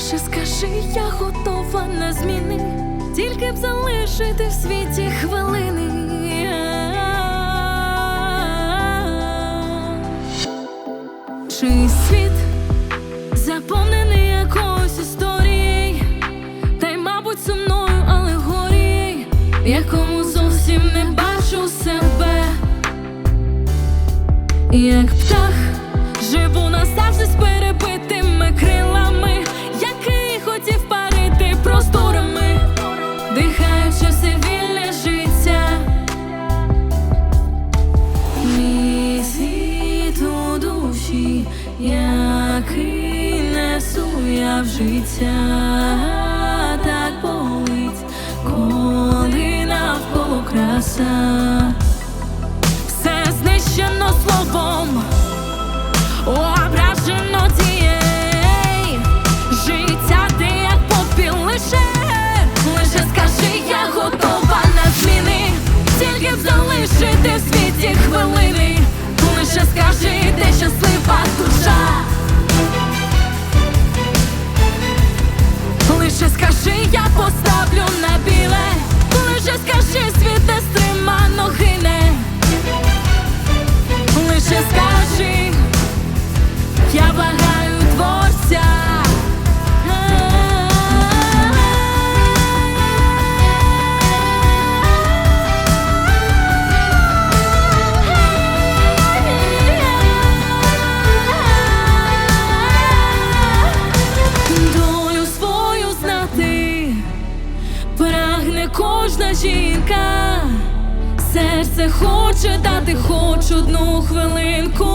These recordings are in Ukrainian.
Лише скажи, я готова на зміни, тільки б залишити в світі хвилини. Чий світ заповнений якоюсь історією, та й, мабуть, сумною алегорією, якому зовсім не бачу себе. Як який несу я в життя, так болить, коли навколо краса. Все знищено словом, кожна жінка. Серце хоче дати хоч одну хвилинку.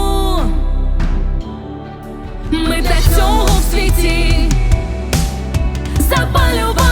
Світі запалювали